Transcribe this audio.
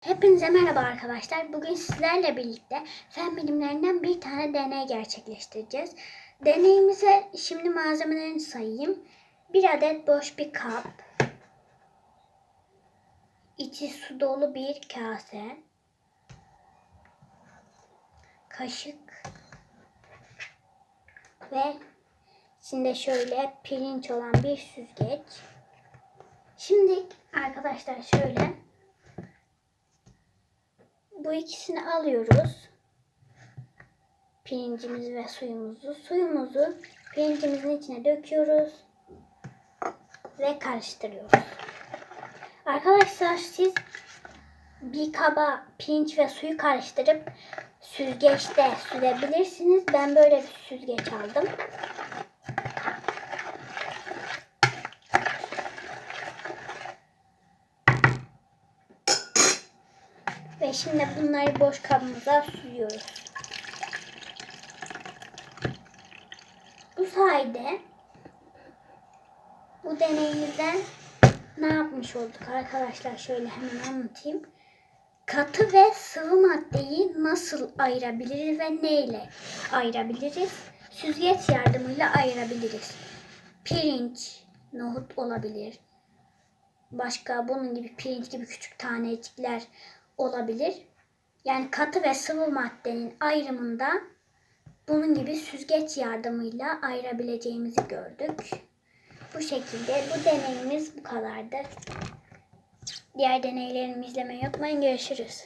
Hepinize merhaba arkadaşlar. Bugün sizlerle birlikte fen bilimlerinden bir tane deney gerçekleştireceğiz. Deneyimize şimdi malzemelerini sayayım. Bir adet boş bir kap. içi su dolu bir kase. Kaşık. Ve içinde şöyle pirinç olan bir süzgeç. Şimdi arkadaşlar şöyle bu ikisini alıyoruz. Pirincimizi ve suyumuzu. Suyumuzu pirincimizin içine döküyoruz. Ve karıştırıyoruz. Arkadaşlar siz bir kaba pirinç ve suyu karıştırıp süzgeçte süzebilirsiniz. Ben böyle bir süzgeç aldım. Ve şimdi bunları boş kabımıza sürüyoruz. Bu sayede bu deneyimizden ne yapmış olduk arkadaşlar? Şöyle hemen anlatayım. Katı ve sıvı maddeyi nasıl ayırabiliriz ve neyle ayırabiliriz? Süzgeç yardımıyla ayırabiliriz. Pirinç, nohut olabilir. Başka bunun gibi pirinç gibi küçük tanecikler olabilir. Yani katı ve sıvı maddenin ayrımında bunun gibi süzgeç yardımıyla ayırabileceğimizi gördük. Bu şekilde bu deneyimiz bu kadardı. Diğer deneylerimi izlemeyi unutmayın. Görüşürüz.